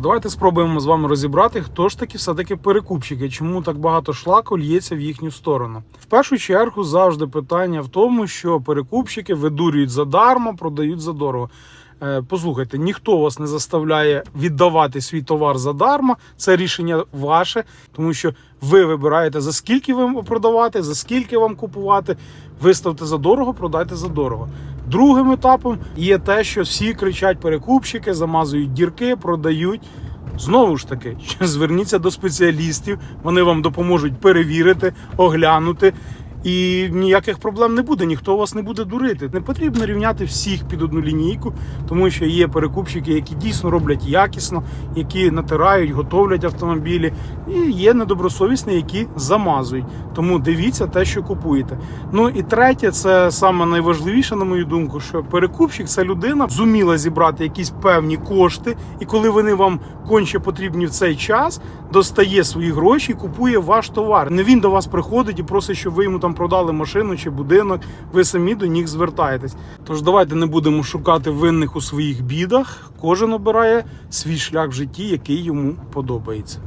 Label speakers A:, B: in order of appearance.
A: Давайте спробуємо з вами розібрати, хто ж таки все-таки перекупщики, чому так багато шлаку лється в їхню сторону. В першу чергу завжди питання в тому, що перекупщики видурюють задарма, продають задорого. Е, Послухайте, ніхто вас не заставляє віддавати свій товар задарма. Це рішення ваше, тому що ви вибираєте за скільки вам продавати, за скільки вам купувати. Виставте за дорого, продайте за дорого. Другим етапом є те, що всі кричать перекупщики, замазують дірки, продають. Знову ж таки, зверніться до спеціалістів, вони вам допоможуть перевірити, оглянути. І ніяких проблем не буде, ніхто вас не буде дурити. Не потрібно рівняти всіх під одну лінійку, тому що є перекупщики, які дійсно роблять якісно, які натирають, готовлять автомобілі, і є недобросовісні, які замазують. Тому дивіться те, що купуєте. Ну і третє, це саме найважливіше, на мою думку, що перекупщик це людина зуміла зібрати якісь певні кошти, і коли вони вам конче потрібні в цей час, достає свої гроші і купує ваш товар. Не він до вас приходить і просить, щоб ви йому там продали машину чи будинок. Ви самі до них звертаєтесь. Тож давайте не будемо шукати винних у своїх бідах. Кожен обирає свій шлях в житті, який йому подобається.